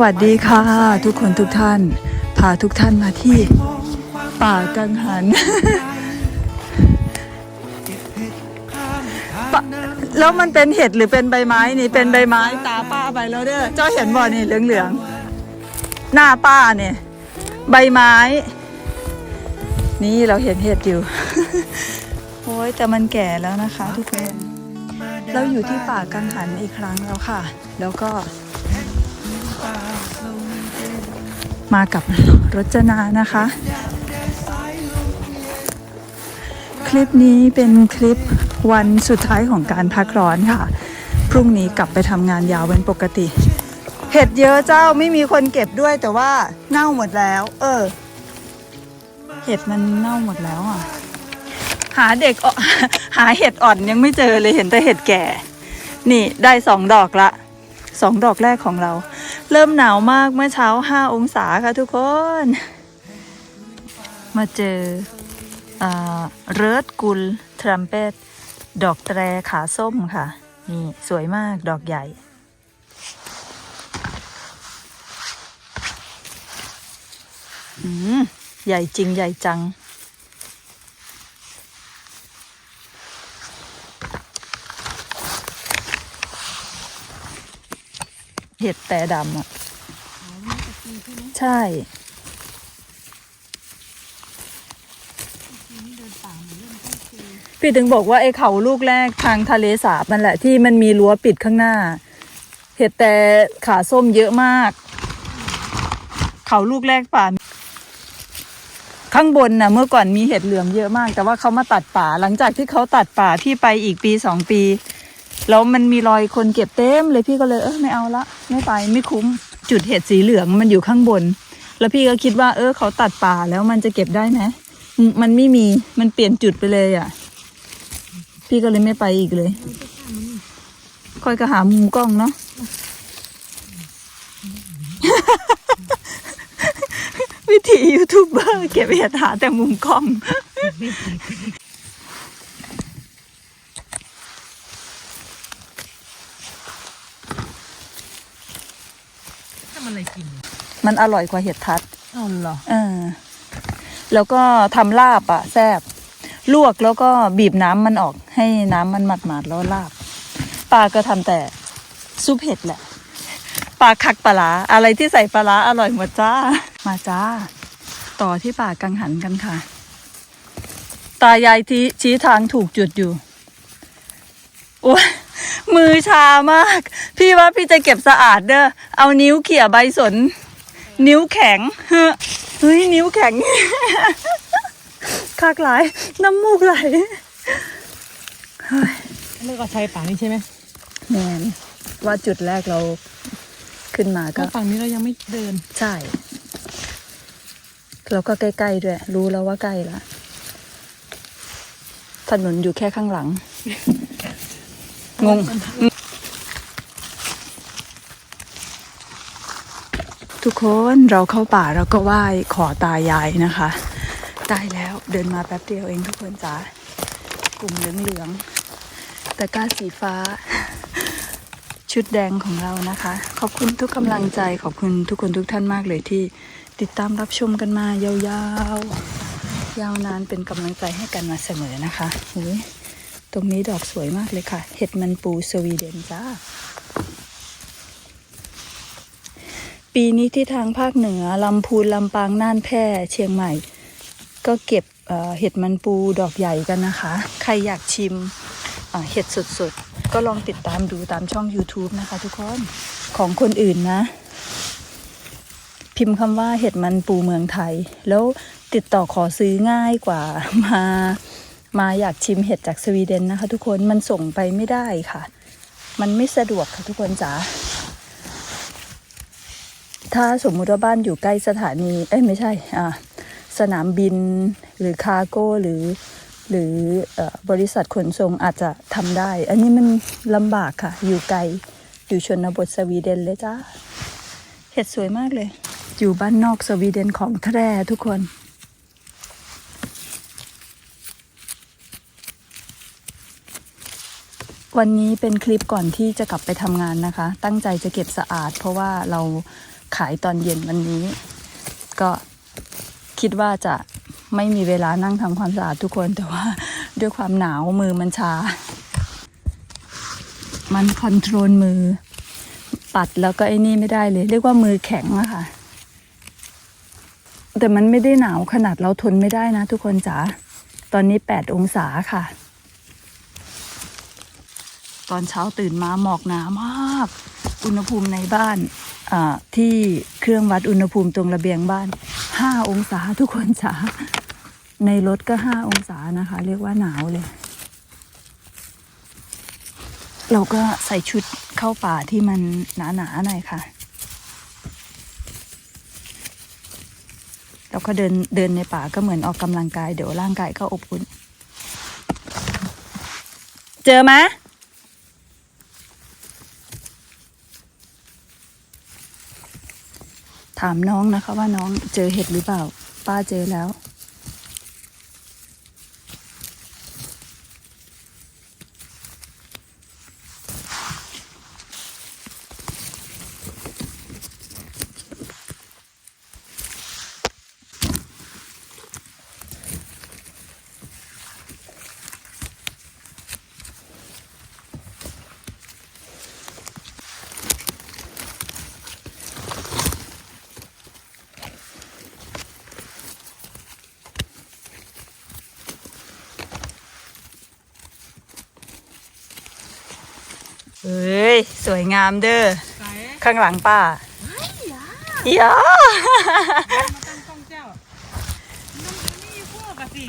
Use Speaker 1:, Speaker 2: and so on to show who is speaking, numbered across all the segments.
Speaker 1: วัสดี
Speaker 2: ค่ะ ทุกคนทุกท่าน พาทุกท่านมาที่ ป่ากังหันปะแล้วมันเป็นเห็ดหรือเป็นใบไม้นี่เป็นใบไม้ตาป้าไปแล้วเด้อเจ้าเห็นบ่อนี่เหลืองๆหน้าป้าเนี่ยใบไม้ นี่เราเห็นเห็ดอยู่โอ้ยแต่มันแก่แล้วนะคะ ทุกคนเราอยู่ที่ป่ากังหันอีกครั้งแล้วค่ะ แล้วก็ มากับรจนานะคะ คลิปนี้เป็นคลิปวันสุดท้ายของการพักร้อนค่ะ พรุ่งนี้กลับไปทำงานยาวเป็นปกติ เห็ดเยอะเจ้าไม่มีคนเก็บด้วยแต่ว่าเน่าหมดแล้ว เออ เห็ดมันเน่าหมดแล้วอะ หาเด็กอ่อหาเห็ดอ่อนยังไม่เจอเลยเห็นแต่เห็ดแก่ นี่ได้สองดอกละสองดอกแรกของเรา เริ่มหนาวมากเมื่อเช้าห้าองศาค่ะทุกคน มาเจอเริร์ดกุลทรัมเป็ตดอกแตรขาส้มค่ะ นี่สวยมากดอกใหญ่อืมใหญ่จริงใหญ่จัง เห็ดแต่ดำอะใช่พี่ถึงบอกว่าไอ้เขาลูกแรกทางทะเลสาบนั่นแหละที่มันมีรั้วปิดข้างหน้า เห็ดแต่ขาส้มเยอะมาก เขาลูกแรกป่าข้างบนน่ะเมื่อก่อนมีเห็ดเหลืองเยอะมาก แต่ว่าเขามาตัดป่าหลังจากที่เขาตัดป่าพี่ไปอีกปีสองปี แล้วมันมีรอยคนเก็บเต็มเลยพี่ก็เลยเออไม่เอาละไม่ไปไม่คุ้ม จุดเห็ดสีเหลืองมันอยู่ข้างบน แล้วพี่ก็คิดว่า เออเขาตัดป่าแล้วมันจะเก็บได้ไหมมันไม่มีมันเปลี่ยนจุดไปเลยอะ พี่ก็เลยไม่ไปอีกเลย ค่อยก็หามุมกล้องเนาะวิธียูทูบเบอร์เก็บเห็ดหาแต่มุมกล้อง
Speaker 3: ทำอะไรกิน
Speaker 2: มันอร่อยกว่าเห็ดทัด
Speaker 3: เอาเหรอ
Speaker 2: เออแล้วก็ทำลาบอะแซบลวกแล้วก็บีบน้ำมันออกให้น้ำมันหมาดๆแล้วลาบปลาก็ทำแต่ซุปเห็ดแหละปลาคักปลาร้าอะไรที่ใส่ปลาร้าอร่อยหมดจ้า มาจ้า ต่อที่ป่ากังหันกันค่ะ ตายายที่ชี้ทางถูกจุดอยู่โอ้ยมือชามาก พี่ว่าพี่จะเก็บสะอาดเด้อเอานิ้วเขี่ยใบสน นิ้วแข็งเฮ้ยเฮ้ยนิ้วแข็งคากหลาย น้ำมูกไหล
Speaker 3: เลือกเอาชายป่านี่ใช่ไหม
Speaker 2: แมนว่าจุดแรกเราขึ้นมา
Speaker 3: ก็
Speaker 2: ก็
Speaker 3: ฝั่งนี้เรายังไม่เดิน
Speaker 2: ใช่แล้วก็ใกล้ๆด้วย รู้แล้วว่าใกล้ละถนนอยู่แค่ข้างหลัง งง ทุกคนเราเข้าป่าเราก็ไหว้ขอตายายนะคะได้แล้วเดินมาแป๊บเดียวเองทุกคนจ้ากลุ่มเหลืองๆตะกร้าสีฟ้า ชุดแดงของเรานะคะ ขอบคุณทุกกำลังใจขอบคุณทุกคนทุกท่านมากเลยที่ติดตามรับชมกันมายาวๆ ยาวนานเป็นกำลังใจให้กันมาเสมอนะคะตรงนี้ดอกสวยมากเลยค่ะ เห็ดมันปูสวีเดนจ้า ปีนี้ที่ทางภาคเหนือลำพูนลำปางน่านแพร่เชียงใหม่ ก็เก็บเเห็ดมันปูดอกใหญ่กันนะคะ ใครอยากชิมเห็ดสดๆ ก็ลองติดตามดูตามช่อง YouTube นะคะทุกคนของคนอื่นนะ พิมพ์คำว่าเห็ดมันปูเมืองไทย แล้วติดต่อขอซื้อง่ายกว่ามามาอยากชิมเห็ดจากสวีเดนนะคะ ทุกคนมันส่งไปไม่ได้ค่ะ มันไม่สะดวกค่ะทุกคนจ๋า ถ้าสมมุติว่าบ้านอยู่ใกล้สถานี เอ้ยไม่ใช่อ่าสนามบินหรือคาร์โก้หรือ หรือออบริษัทขนส่งอาจจะทำได้ อันนี้มันลำบากค่ะ อยู่ไกล อยู่ชนบทสวีเดนเลยจ้าเห็ดสวยมากเลย อยู่บ้านนอกสวีเดนของแท้ทุกคนวันนี้เป็นคลิปก่อนที่จะกลับไปทำงานนะคะ ตั้งใจจะเก็บสะอาด เพราะว่าเรา ขายตอนเย็นวันนี้ ก็คิดว่าจะไม่มีเวลานั่งทำความสะอาดทุกคนแต่ว่าด้วยความหนาวมือมันชา มันคอนโทรลมือ ปัดแล้วก็ไอ้นี่ไม่ได้เลย เรียกว่ามือแข็งอะค่ะ แต่มันไม่ได้หนาวขนาดเราทนไม่ได้นะ ทุกคนจ๋าตอนนี้ 8 องศาค่ะ ตอนเช้าตื่นมาหมอกหนามาก อุณหภูมิในบ้าน ที่เครื่องวัดอุณหภูมิตรงระเบียงบ้าน 5 องศาทุกคนจ๋าในรถก็ 5 องศานะคะ เรียกว่าหนาวเลย เราก็ใส่ชุดเข้าป่าที่มันหนาๆหน่อยค่ะ เราก็เดินเดินในป่าก็เหมือนออกกำลังกาย เดี๋ยวร่างกายก็อบอุ่น เจอไหม ถามน้องนะคะว่าน้องเจอเห็ดหรือเปล่า ป้าเจอแล้ว เฮ้ย สวยงามเด้อ
Speaker 3: ไก่
Speaker 2: ข้างหลังป้าอย่า
Speaker 3: มาตั้งกล้องเจ้าน้องจะนี่พวกอะสิ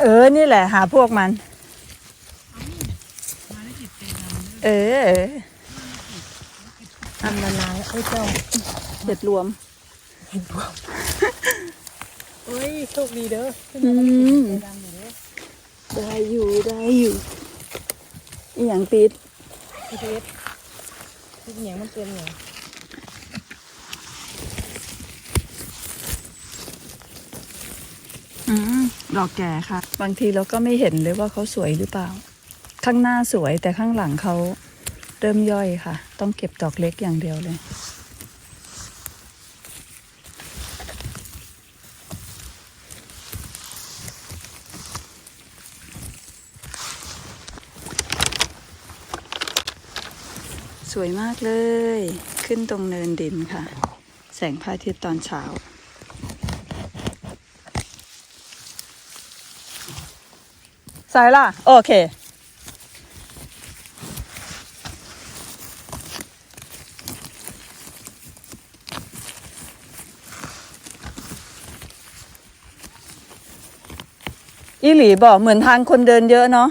Speaker 2: เออ นี่แหละ หาพวกมัน
Speaker 3: เอานี่มาได้จิตใจดำ
Speaker 2: เออ
Speaker 3: ทำละลายเอ้ยเจ้า
Speaker 2: เด็ดรวม
Speaker 3: เอ้ย โชคดีเด้อขึ้น
Speaker 2: อื
Speaker 3: มาได้จิต
Speaker 2: ม
Speaker 3: ใจดำอยู่เด้อ
Speaker 2: ได้อยู่ ได้อยู่อหย่างปิด
Speaker 3: พี่เพชรพี่เหนียงมันเต็มเหนียง
Speaker 2: อืมดอกแก่ค่ะ บางทีเราก็ไม่เห็นเลยว่าเขาสวยหรือเปล่า ข้างหน้าสวยแต่ข้างหลังเขาเริ่มย่อยค่ะ ต้องเก็บดอกเล็กอย่างเดียวเลย สวยมากเลย ขึ้นตรงเนินดินค่ะ แสงพระอาทิตย์ตอนเช้า สายล่ะ โอเค อีหลีบอกเหมือนทางคนเดินเยอะเนาะ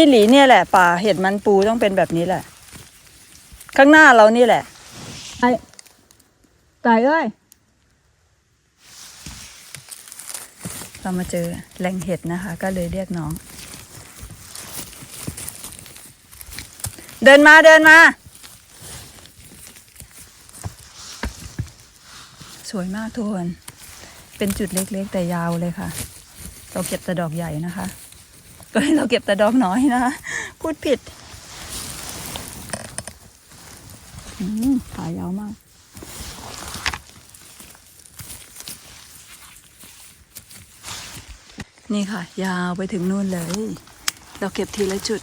Speaker 2: อีหลีเนี่ยแหละป่าเห็ดมันปูต้องเป็นแบบนี้แหละ ข้างหน้าเรานี่แหละไอตายเอ้ยเรามาเจอแหล่งเห็ดนะคะ ก็เลยเรียกน้อง เดินมาเดินมา สวยมากทุกคน เป็นจุดเล็กๆ แต่ยาวเลยค่ะ เราเก็บแต่ดอกใหญ่นะคะ ก็ให้เราเก็บแต่ดอกน้อยนะคะพูดผิดขายาวมากนี่ค่ะ ยาวไปถึงนู่นเลย เราเก็บทีละจุด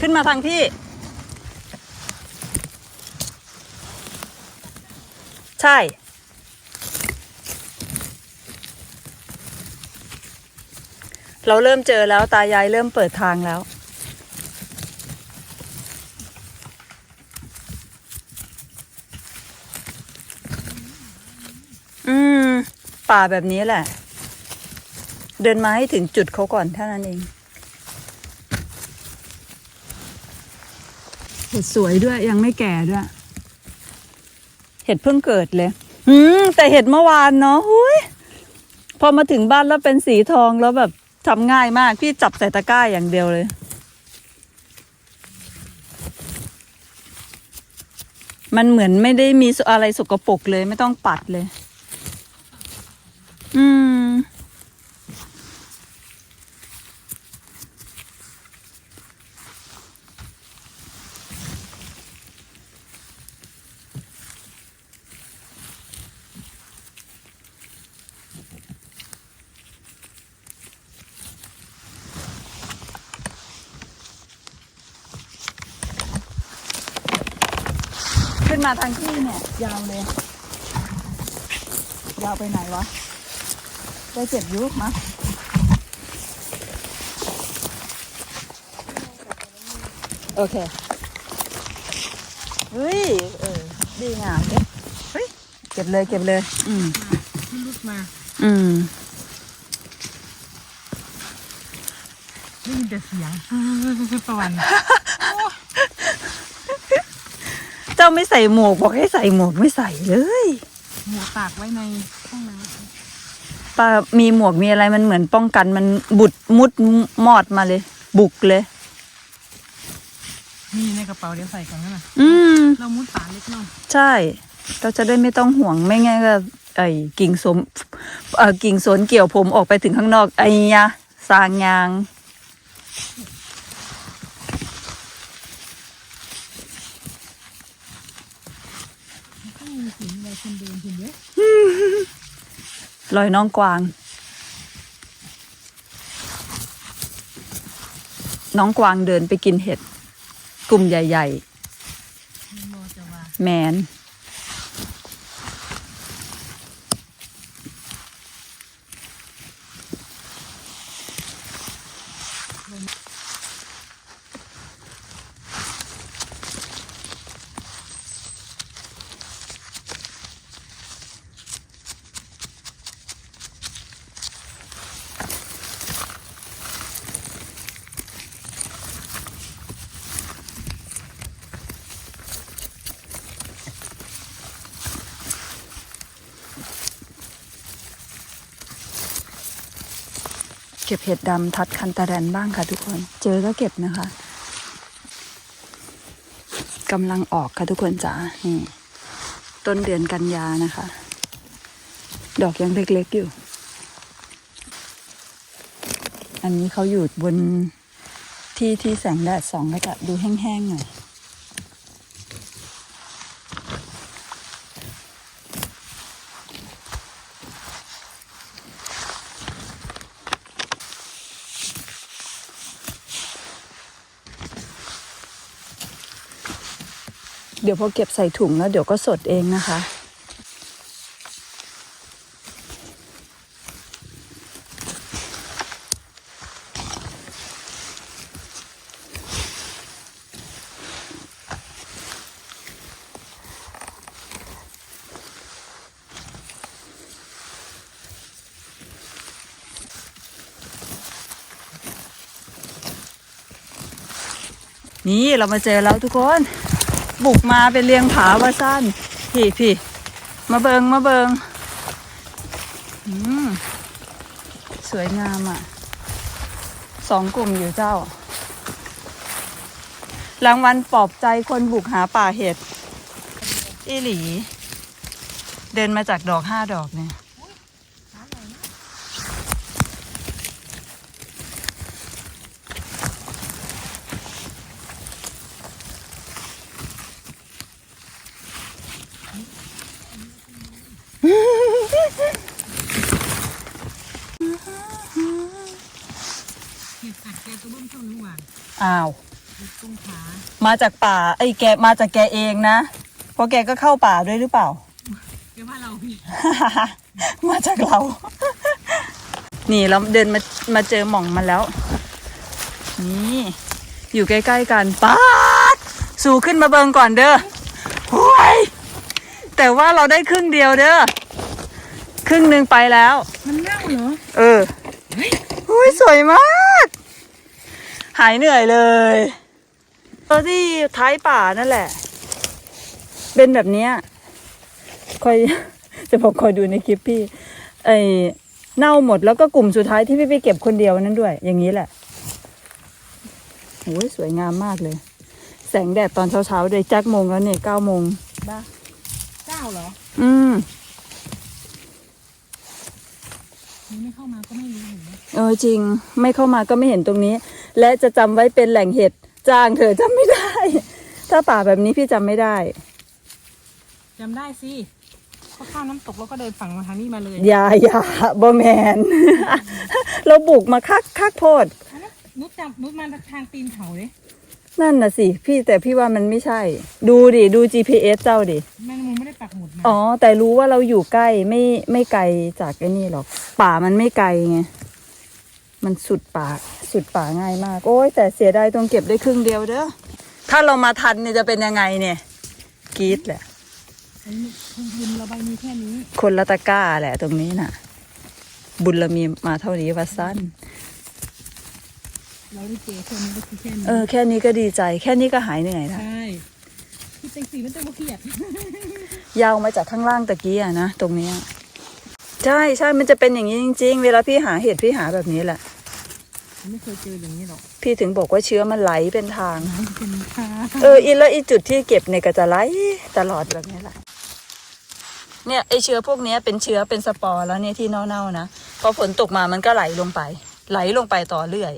Speaker 2: ขึ้นมาทางพี่ ใช่ เราเริ่มเจอแล้วตายายเริ่มเปิดทางแล้ว อืม ป่าแบบนี้แหละ เดินมาให้ถึงจุดเขาก่อนเท่านั้นเองเห็ดสวยด้วยยังไม่แก่ด้วย เห็ดเพิ่งเกิดเลย อืม แต่เห็ดเมื่อวานเนาะหุยพอมาถึงบ้านแล้วเป็นสีทองแล้วแบบ ทำง่ายมาก พี่จับใส่ตะกร้าอย่างเดียวเลย มันเหมือนไม่ได้มีอะไรสกปรกเลยไม่ต้องปัดเลย อืม ขึ้น มาทางที่เนี่ย ยาวเลย ยาวไปไหนวะ ได้เจ็บอยุกมะโอเค เฮ้ย เออ ดีงามเก็บเฮ้ย เก็บเลย เก็บเลย อืม
Speaker 3: ที่รุดมา
Speaker 2: อืม
Speaker 3: ได้ยินแต่เสียงประวัน
Speaker 2: เจ้าไม่ใส่หมวกบอกให้ใส่หมวกไม่ใส่เลย
Speaker 3: หมูตากไว้ในห้องน้
Speaker 2: ป้ามีหมวกมีอะไรมันเหมือนป้องกันมันบุดมุดมอดมาเลย บุกเลยำ
Speaker 3: มีในกระเป๋าเดี๋ยวใส่ก่อนนะ
Speaker 2: อืม
Speaker 3: เรามุดป่าเล็กน้อย
Speaker 2: ใช่ เราจะได้ไม่ต้องห่วงไม่งั้นก็ไอ้กิ่งสมเอ่อกิ่งสนเกี่ยวผมออกไปถึงข้างนอกไอ้ยะสางยาง
Speaker 3: ต้องมีสินอะไรคนเดินคนเยอะ
Speaker 2: ลอยน้องกวาง น้องกวางเดินไปกินเห็ด กลุ่มใหญ่
Speaker 3: มีโมจะว่า
Speaker 2: ๆแมน เก็บเห็ดดำทัดคันตะแรนบ้างค่ะทุกคน เจอก็เก็บนะคะกำลังออกค่ะทุกคนจ๋านี่ต้นเดือนกันยานะคะ ดอกยังเล็กๆอยู่ อันนี้เขาอยู่บนที่ที่แสงแดดส่องก็จะดูแห้งๆหน่อย เดี๋ยวพอเก็บใส่ถุงแล้วเดี๋ยวก็สดเองนะคะ นี่เรามาเจอแล้วทุกคน บุกมาเป็นเรียงผาวาสั้นพี่พี่มาเบิงมาเบิงอืมสวยงามอะสองกลุ่มอยู่เจ้ารางวัลปลอบใจคนบุกหาป่าเห็ดอีหลี เดินมาจากดอกห้าดอกเนี่ย
Speaker 3: เห็ด อัดแกตัวเบิ้มเท่านู้นหวาน
Speaker 2: อ้าว
Speaker 3: เห็ดตุ้งขา
Speaker 2: มาจากป่าไอ้แกมาจากแกเองนะเพราะแกก็เข้าป่าด้วยหรือเปล่า
Speaker 3: เดี๋ยวว่าเราพี่
Speaker 2: มาจากเรา นี่เราเดินมามาเจอหม่องมันแล้ว นี่ อยู่ใกล้ๆกันป๊าดสู่ขึ้นมาเบิงก่อนเด้อห้วยแต่ว่าเราได้ครึ่งเดียวเด้อ ครึ่งหนึ่งไปแล้ว
Speaker 3: มันเน่าเหรอ
Speaker 2: เออหุ้ยสวยมาก หายเหนื่อยเลยเออที่ท้ายป่านั่นแหละ เป็นแบบเนี้ยคอยจะบอกคอยดูในคลิปพี่ ไอเน่าหมดแล้วก็กลุ่มสุดท้ายที่พี่ไปเก็บคนเดียวนั้นด้วย อย่างนี้แหละโอ้ยสวยงามมากเลย แสงแดดตอนเช้าๆเลยจักโมงแล้วเนี่ยเก้าโมง
Speaker 3: บ้าเจ้าเหรอ
Speaker 2: อืม
Speaker 3: นี่ไม่เข้ามาก็ไม่รู้เห็นไหม
Speaker 2: เออจริงไม่เข้ามาก็ไม่เห็นตรงนี้ และจะจำไว้เป็นแหล่งเห็ดจ้างเธอะจำไม่ได้ ถ้าป่าแบบนี้พี่จำไม่ได้
Speaker 3: จำได้สิก็ข้ามน้ำตกแล้วก็เดินฝั่งมาทางนี้มาเลย
Speaker 2: อย่าอย่าบอแมน เราบุกมาคักคักโพด
Speaker 3: อันนั้นนุชจำนุชมาทางตีนเขาเลย
Speaker 2: นั่นน่ะสิ พี่แต่พี่ว่ามันไม่ใช่ ดูดิ ดู GPS เจ้าดิ
Speaker 3: แม่นมันไม่ได้ปักหมุดมา
Speaker 2: อ๋อ แต่รู้ว่าเราอยู่ใกล้ไม่ไม่ไกลจากไอ้นี่หรอก ป่ามันไม่ไกลไง มันสุดป่าสุดป่าง่ายมาก โอ้ยแต่เสียดายตรงเก็บได้ครึ่งเดียวเด้อถ้าเรามาทันเนี่ยจะเป็นยังไงเนี่ยกรีดแหละ
Speaker 3: อันนี้คงบุญระบายมีแค่นี้
Speaker 2: คนละตะกร้าแหละตรงนี้น่ะ บุญละมีมาเท่านี้วัดสั้น
Speaker 3: เราได้เจอแค่นี้ก็คือแค่นี้
Speaker 2: เออแค่นี้ก็ดีใจ แค่นี้ก็หายเหนื่อยแล้ว
Speaker 3: ใช่ที่เต็งสีมันเต็งเครียด
Speaker 2: ยาวมาจากข้างล่างตะกี้อะนะตรงเนี้ยใช่ใช่มันจะเป็นอย่างนี้จริง ๆ เวลาพี่หาเห็ดพี่หาแบบนี้แหละ
Speaker 3: ไม่เคยเจออย่างนี้หรอก
Speaker 2: พี่ถึงบอกว่าเชื้อมันไหลเป็นทาง
Speaker 3: มันเป็นค่ะ
Speaker 2: เอออีแล้วอีจุดที่เก็บเนี่ยก็จะไหลตลอดแบบนี้แหละเนี่ยไอเชื้อพวกเนี้ยเป็นเชื้อเป็นสปอร์แล้วเนี่ยที่เน่าๆนะพอฝนตกมามันก็ไหลลงไป ไหลลงไปต่อเรื่อย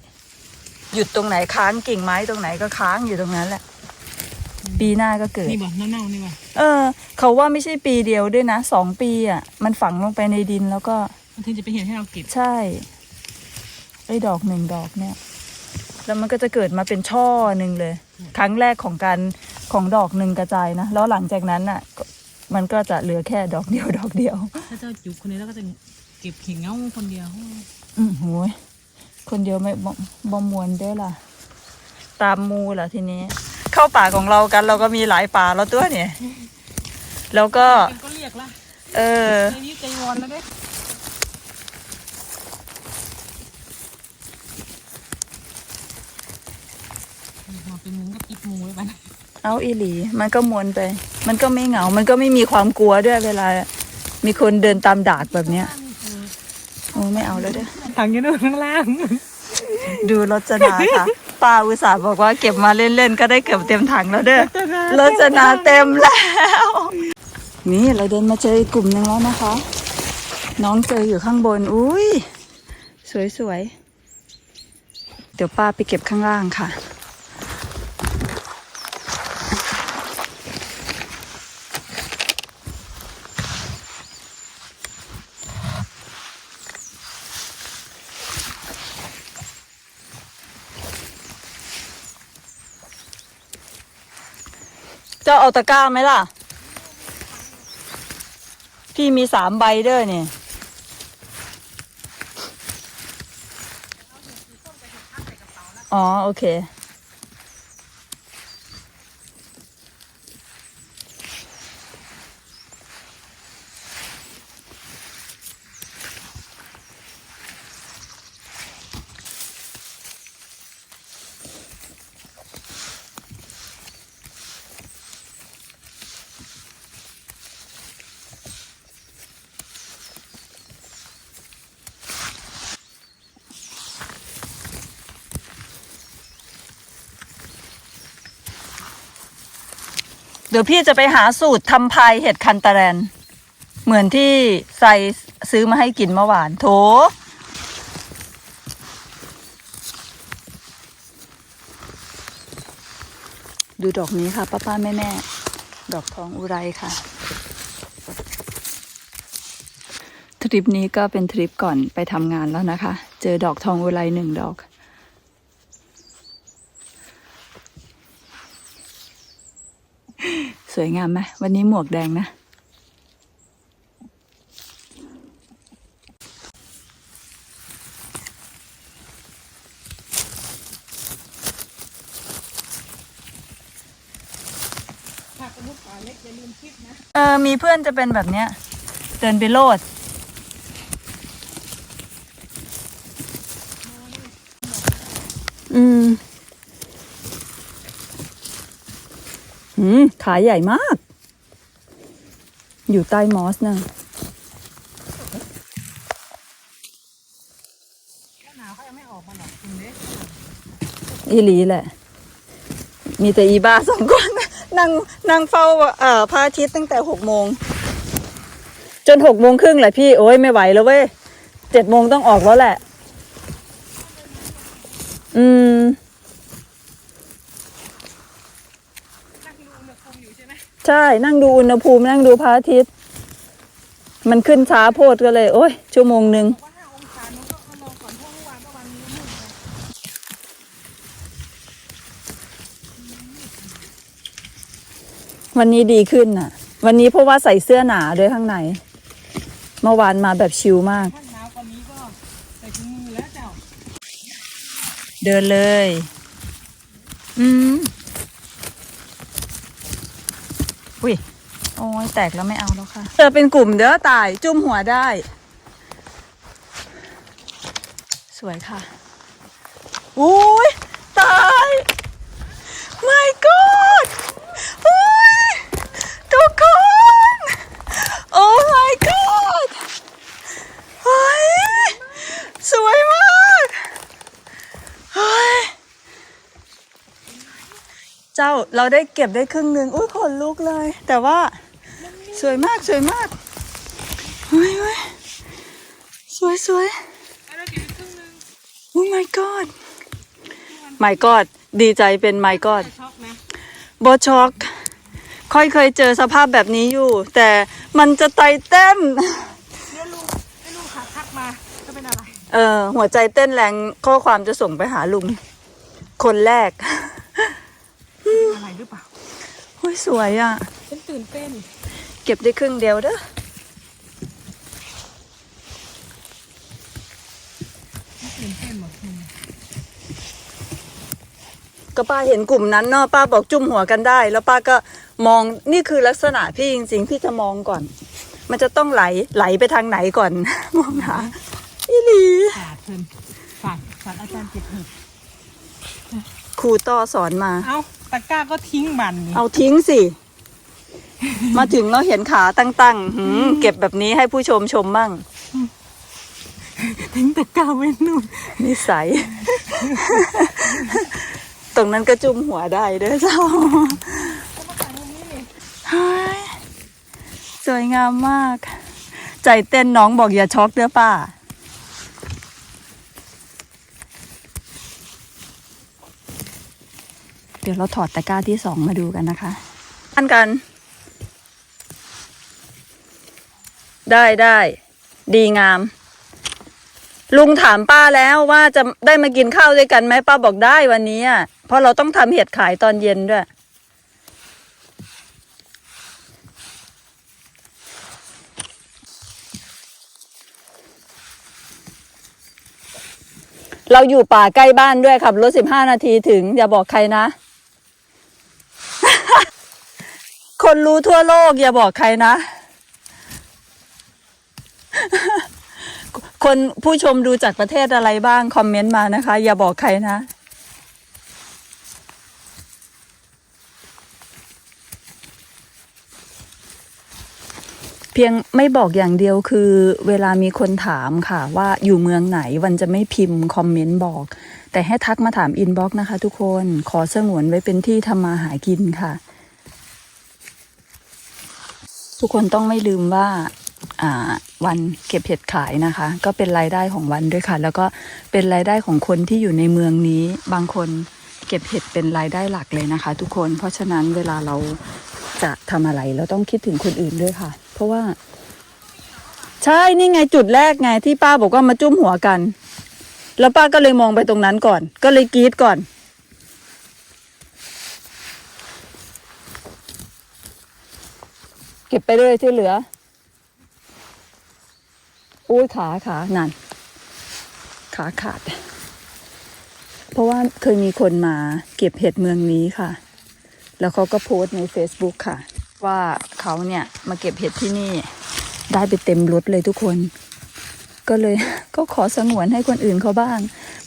Speaker 2: หยุดตรงไหนค้างกิ่งไม้ตรงไหนก็ค้างอยู่ตรงนั้นแหละ ปีหน้าก็เกิด
Speaker 3: นี่บ่เน่าๆนี่บ่
Speaker 2: เออ เขาว่าไม่ใช่ปีเดียวด้วยนะสองปีอะ มันฝังลงไปในดินแล้วก็
Speaker 3: มันถึงจะเป็นเหตุให้เราเก็บ
Speaker 2: ใช่ ไอ้ดอกหนึ่งดอกเนี่ย แล้วมันก็จะเกิดมาเป็นช่อหนึ่งเลย ครั้งแรกของการของดอกหนึ่งกระจายนะ แล้วหลังจากนั้นอะก็มันก็จะเหลือแค่ดอกเดียวดอกเดียว
Speaker 3: ถ้าเจ้าจุกคนนี้แล้วก็จะเก็บเข่งเงาคนเดียว
Speaker 2: อืมโหยคนเดียวไม่บ่บอมวนเด้อล่ะ ตามมูล่ะทีนี้ เข้าป่าของเรากัน เราก็มีหลายป่าแล้วตัวเนี่ย แล้วก็
Speaker 3: เป็นก็เรียกละ
Speaker 2: เออ
Speaker 3: ในนี้ใจวอนแล้วเด้มาเป็นมุ้ งกับกิ๊บมูไว้บ้าน
Speaker 2: เอาอีหลี มันก็มวนไป มันก็ไม่เหงา มันก็ไม่มีความกลัวด้วยเวลา มีคนเดินตามดากแบบเนี้ยโอ้ไม่เอาแล้วเด้อ
Speaker 3: ถังอยู่นู่นข้างล่าง
Speaker 2: ดูรจนาค่ะ ป้าอุตส่าห์บอกว่าเก็บมาเล่นๆ ก็ได้เกือบเต็มถังแล้วเด้อรจนาเต็มแล้ว นี่เราเดินมาเจออีกกลุ่มหนึ่งแล้วนะคะ น้องเจออยู่ข้างบน อุ้ยสวยๆ เดี๋ยวป้าไปเก็บข้างล่างค่ะ เจ้าเอาตะกร้าไหมล่ะ พี่มีสามใบเด้อเนี่ยอ๋อ โอเค ดี๋ยวพี่จะไปหาสูตรทำพายเห็ดคันตะแรน เหมือนที่ใส่ซื้อมาให้กินเมื่อวาน โถ ดูดอกนี้ค่ะ ป้าป้าแม่แม่ดอกทองอุไรค่ะ ทริปนี้ก็เป็นทริปก่อนไปทำงานแล้วนะคะ เจอดอกทองอุไรหนึ่งดอก สวยงามไหมวันนี้หมวกแดงนะ
Speaker 3: ผักกระมุดป่าเล็กอย่าลืมคิดนะ
Speaker 2: เออ มีเพื่อนจะเป็นแบบเนี้ย เดินไปโลด อืม อืม ขาใหญ่มาก อยู่ใต้มอสนะ่ะ
Speaker 3: อีห
Speaker 2: ลีแหละ มีแต่อีบ้าสองคนนั่งนั่งเฝ้าเอ่อพระอาทิตย์ตั้งแต่หกโมง จนหกโมงครึ่งแหละพี่ โอ้ยไม่ไหวแล้วเว้ยเจ็ดโมงต้องออกแล้วแหละ อืม
Speaker 3: นั่งดูอุณหภูมิอยู่ ใช่
Speaker 2: นั่งดูอุณหภูมินั่งดูพระอาทิตย์ มันขึ้นช้าโพดก็เลย โอ้ยชั่วโมงหนึ่ง
Speaker 3: วันนี้ดี
Speaker 2: ขึ้นน่ะ วันนี้เพราะว่าใส่เสื้อหนาด้วยข้างใน เมื่อวานมาแบบชิลมาก
Speaker 3: เดิ
Speaker 2: นเลย อืม อุ้ยโอ้ยแตกแล้วไม่เอาแล้วค่ะเจอเป็นกลุ่มเด้อตายจุ่มหัวได้ สวยค่ะอุ้ยตาย my god อุ้ย ทุกคน โอ้ my god เฮ้ย สวยมาก เฮ้ย เจ้าเราได้เก็บได้ครึ่งหนึ่งอุ้ยขนลุกเลย แต่ว่าสวยมากสวยมากเฮ้ยเฮ้ยสวยสวย
Speaker 3: แล้วเราเก็บไปครึ่งนึง
Speaker 2: โอ้ my god my god ดีใจเป็น my god
Speaker 3: จะช็อกนะ
Speaker 2: บอช็อกค่อยเคยเจอสภาพแบบนี้อยู่ แต่มันจะไตเต้น
Speaker 3: เดี๋ยวลูกให้ลูกขาทักมาจะเป็นอะไร
Speaker 2: เออหัวใจเต้นแรงข้อความจะส่งไปหาลุง คนแรก
Speaker 3: เป็นอะไรหรือเปล่า
Speaker 2: โอ้ยสวยอะ
Speaker 3: ฉันตื่นเต้น
Speaker 2: เก็บได้ครึ่งเดียวเด้อ
Speaker 3: ตื่นเต้นหมดคุณ
Speaker 2: ก็ป้าเห็นกลุ่มนั้นเนาะป้าบอกจุ่มหัวกันได้ แล้วป้าก็มองนี่คือลักษณะพี่จริงๆพี่จะมองก่อน มันจะต้องไหลไหลไปทางไหนก่อน มองหาอีหลี
Speaker 3: ฝาดเพิ่นฝาดฝาดอาจารย์เจ็บหึก
Speaker 2: ครูต้อสอนมา
Speaker 3: เอา ตะกร้าก็ทิ้งบันนี่
Speaker 2: เอาทิ้งสิ มาถึงเราเห็นขาตั้งๆหืมเก็บแบบนี้ให้ผู้ชมชมมั่ง
Speaker 3: ทิ้งตะกร้าไว้นู่น
Speaker 2: นิสัย ตรงนั้นก็จุ่มหัวได้เด้อเจ้า
Speaker 3: ก็มาถ่ายมุมนี้นี่
Speaker 2: เฮ้ยสวยงามมาก ใจเต้นน้องบอกอย่าช็อกเด้อป้า ดี๋ยวเราถอดตะกร้าที่สองมาดูกันนะคะ อันกัน ได้ได้ ดีงาม ลุงถามป้าแล้วว่าจะได้มากินข้าวด้วยกันไหมป้าบอกได้วันนี้อะเพราะเราต้องทำเห็ดขายตอนเย็นด้วย เราอยู่ป่าใกล้บ้านด้วยขับรถสิบห้านาทีถึง อย่าบอกใครนะ คนรู้ทั่วโลก อย่าบอกใครนะ คนผู้ชมดูจากประเทศอะไรบ้าง คอมเมนต์มานะคะ อย่าบอกใครนะเพียงไม่บอกอย่างเดียวคือเวลามีคนถามค่ะ ว่าอยู่เมืองไหนวันจะไม่พิมพ์คอมเมนต์บอก แต่ให้ทักมาถามอินบ็อกซ์นะคะทุกคนขอสงวนไว้เป็นที่ทำมาหากินค่ะ ทุกคนต้องไม่ลืมว่าวันเก็บเห็ดขายนะคะ ก็เป็นรายได้ของวันด้วยค่ะ แล้วก็เป็นรายได้ของคนที่อยู่ในเมืองนี้ บางคนเก็บเห็ดเป็นรายได้หลักเลยนะคะ ทุกคนเพราะฉะนั้นเวลาเราจะทำอะไรเราต้องคิดถึงคนอื่นด้วยค่ะ เพราะว่า ใช่นี่ไงจุดแรกไงที่ป้าบอกว่ามาจุ้มหัวกัน แล้วป้าก็เลยมองไปตรงนั้นก่อน ก็เลยกรีดก่อน เก็บไปเลยที่เหลือ อุ้ยขาขานั่น ขาขาด เพราะว่าเคยมีคนมาเก็บเห็ดเมืองนี้ค่ะ แล้วเขาก็โพสต์ใน Facebook ค่ะ ว่าเขาเนี่ยมาเก็บเห็ดที่นี่ ได้ไปเต็มรถเลยทุกคน ก็เลยก็ขอสงวนให้คนอื่นเขาบ้าง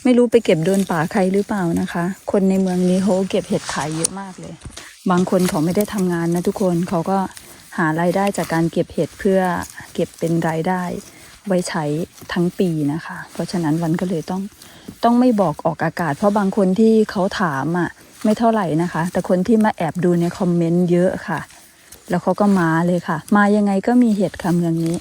Speaker 2: ไม่รู้ไปเก็บโดนป่าใครหรือเปล่านะคะ คนในเมืองนี้เขาเก็บเห็ดขายเยอะมากเลย บางคนเขาไม่ได้ทำงานนะทุกคนเขาก็ หารายได้จากการเก็บเห็ดเพื่อเก็บเป็นรายได้ไว้ใช้ทั้งปีนะคะ เพราะฉะนั้นวันก็เลยต้องต้องไม่บอกออกอากาศ เพราะบางคนที่เขาถามอะไม่เท่าไหร่นะคะ แต่คนที่มาแอบดูในคอมเมนต์เยอะค่ะ แล้วเขาก็มาเลยค่ะ มายังไงก็มีเห็ดค่ะเมืองนี้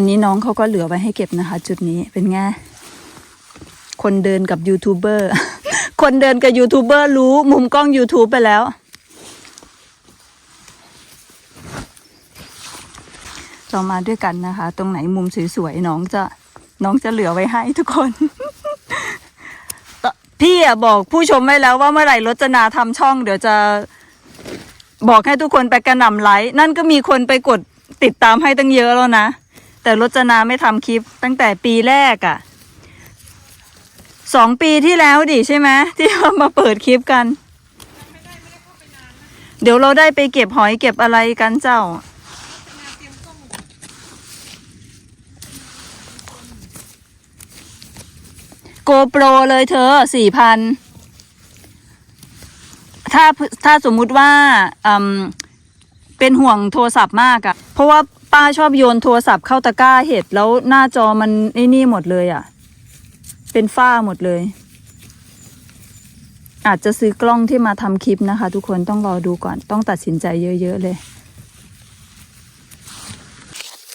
Speaker 2: อันนี้น้องเขาก็เหลือไว้ให้เก็บนะคะ จุดนี้เป็นไงคนเดินกับยูทูบเบอร์ คนเดินกับยูทูบเบอร์รู้มุมกล้อง YouTube ไปแล้ว เรามาด้วยกันนะคะ ตรงไหนมุมสวยๆน้องจะน้องจะเหลือไว้ให้ทุกคนพี่อะบอกผู้ชมไว้แล้วว่าเมื่อไหร่รจนาทำช่อง เดี๋ยวจะบอกให้ทุกคนไปกระหน่ำไลค์นั่นก็มีคนไปกดติดตามให้ตั้งเยอะแล้วนะ แต่รจนาไม่ทำคลิปตั้งแต่ปีแรกอะ่ะสองปีที่แล้วดิใช่ไหมที่เรามาเปิดคลิปกัน เดี๋ยวเราได้ไปเก็บหอยเก็บอะไรกันเจ้า โกโปรเลยเธอสี่พันถ้าถ้าสมมุติว่าอืมเป็นห่วงโทรศัพท์มากอะ่ะเพราะว่า ป้าชอบโยนโทรศัพท์เข้าตะกร้าเห็ดแล้วหน้าจอมันไอ้นี่หมดเลยอะ่ะ เป็นฝ้าหมดเลย อาจจะซื้อกล้องที่มาทำคลิปนะคะ ทุกคนต้องรอดูก่อนต้องตัดสินใจเยอะ ๆ เลย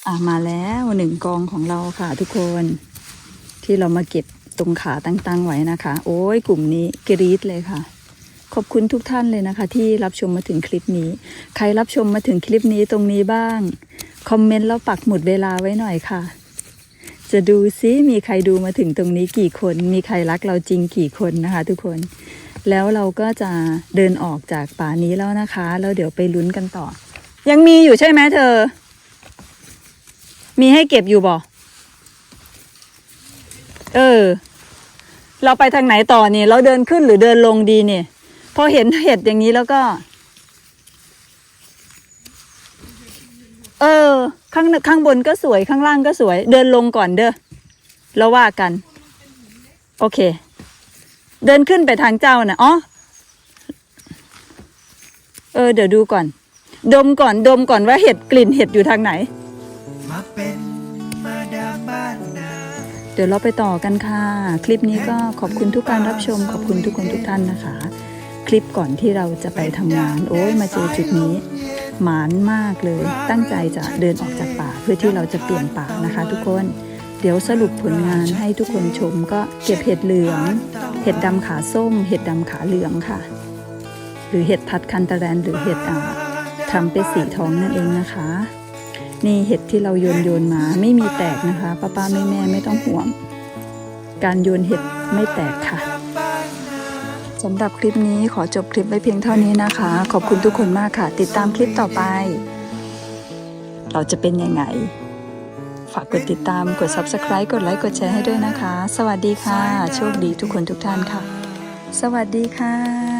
Speaker 2: อะมาแล้วหนึ่งกองของเราค่ะ ทุกคนที่เรามาเก็บตรงขาตั้งๆไว้นะคะ โอ้ยกลุ่มนี้กรี๊ดเลยค่ะขอบคุณทุกท่านเลยนะคะ ที่รับชมมาถึงคลิปนี้ ใครรับชมมาถึงคลิปนี้ตรงนี้บ้าง คอมเมนต์แล้วปักหมุดเวลาไว้หน่อยค่ะ จะดูซิมีใครดูมาถึงตรงนี้กี่คน มีใครรักเราจริงกี่คนนะคะ ทุกคน แล้วเราก็จะเดินออกจากป่านี้แล้วนะคะ แล้วเดี๋ยวไปลุ้นกันต่อ ยังมีอยู่ใช่ไหมเธอ มีให้เก็บอยู่บ่เออ เราไปทางไหนต่อเนี่ยเราเดินขึ้นหรือเดินลงดีเนี่ย พอเห็นเห็ดอย่างนี้แล้วก็ ออ ข้างข้างบนก็สวยข้างล่างก็สวย เดินลงก่อนเด้อแล้วว่ากัน โอเค เดินขึ้นไปทางเจ้านะอ๋อเออ เดี๋ยวดูก่อน ดมก่อนดมก่อนว่าเห็ดกลิ่นเห็ดอยู่ทางไหน
Speaker 1: มาเป็นมาดาบ้านนา
Speaker 2: เดี๋ยวเราไปต่อกันค่ะ คลิปนี้ก็ขอบคุณทุกการรับชม ขอบคุณทุกคนทุกท่านนะคะ คลิปก่อนที่เราจะไปทำงาน โอ้ยมาเจอจุดนี้ หมานมากเลย ตั้งใจจะเดินออกจากป่าเพื่อที่เราจะเปลี่ยนป่านะคะ ทุกคน เดี๋ยวสรุปผลงานให้ทุกคนชมก็เก็บเห็ดเหลือง เห็ดดำขาส้ม เห็ดดำขาเหลืองค่ะ หรือเห็ดทัดคันตะแรนหรือเห็ดอ่าทำเป็นสีทองนั่นเองนะคะ นี่เห็ดที่เราโยนโยนมาไม่มีแตกนะคะป้าป้าแม่แม่ไม่ต้องห่วง การโยนเห็ดไม่แตกค่ะ สำหรับคลิปนี้ขอจบคลิปไว้เพียงเท่านี้นะคะ ขอบคุณทุกคนมากค่ะ ติดตามคลิปต่อไป เราจะเป็นยังไง ฝากกดติดตามกด subscribe กดไลค์กดแชร์ให้ด้วยนะคะ สวัสดีค่ะ โชคดีทุกคนทุกท่านค่ะ สวัสดีค่ะ